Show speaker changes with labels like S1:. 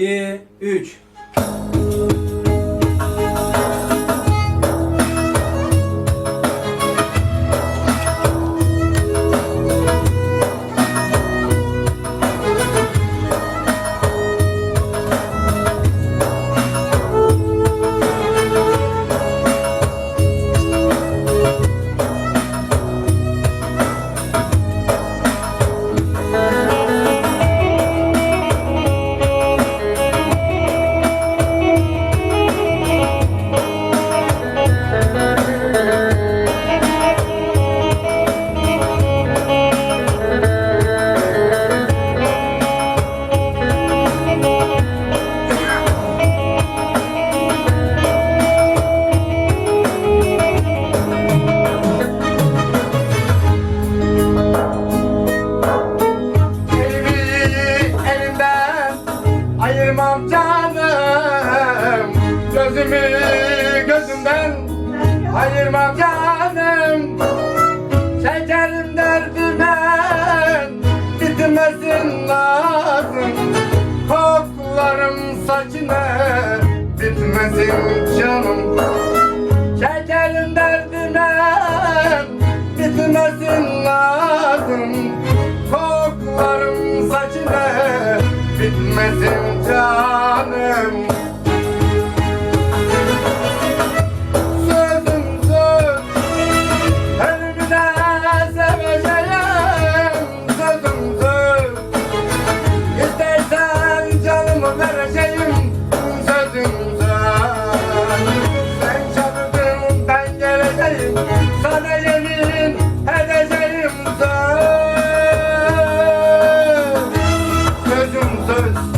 S1: 2, 3.
S2: gözümden ayırmam canım. Çekerim derdime bitmesin lazım. Koklarım saçına bitmesin canım. Çekerim derdime bitmesin lazım. Koklarım saçına bitmesin canım. first.